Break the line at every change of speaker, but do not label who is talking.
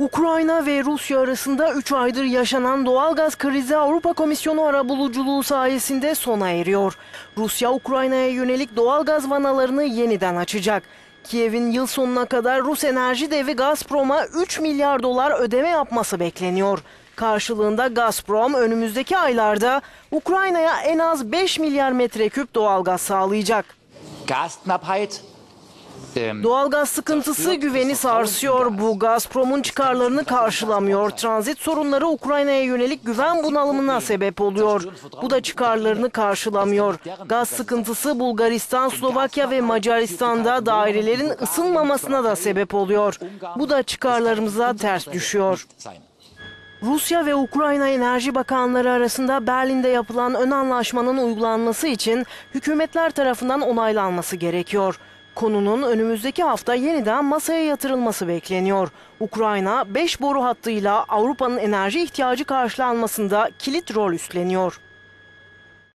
Ukrayna ve Rusya arasında 3 aydır yaşanan doğalgaz krizi Avrupa Komisyonu arabuluculuğu sayesinde sona eriyor. Rusya Ukrayna'ya yönelik doğalgaz vanalarını yeniden açacak. Kiev'in yıl sonuna kadar Rus enerji devi Gazprom'a 3 milyar dolar ödeme yapması bekleniyor. Karşılığında Gazprom önümüzdeki aylarda Ukrayna'ya en az 5 milyar metreküp doğalgaz sağlayacak.
Gasknappheit.
Doğalgaz sıkıntısı güveni sarsıyor. Bu Gazprom'un çıkarlarını karşılamıyor. Transit sorunları Ukrayna'ya yönelik güven bunalımına sebep oluyor. Bu da çıkarlarını karşılamıyor. Gaz sıkıntısı Bulgaristan, Slovakya ve Macaristan'da dairelerin ısınmamasına da sebep oluyor. Bu da çıkarlarımıza ters düşüyor. Rusya ve Ukrayna Enerji Bakanları arasında Berlin'de yapılan ön anlaşmanın uygulanması için hükümetler tarafından onaylanması gerekiyor. Konunun önümüzdeki hafta yeniden masaya yatırılması bekleniyor. Ukrayna 5 boru hattıyla Avrupa'nın enerji ihtiyacı karşılanmasında kilit rol üstleniyor.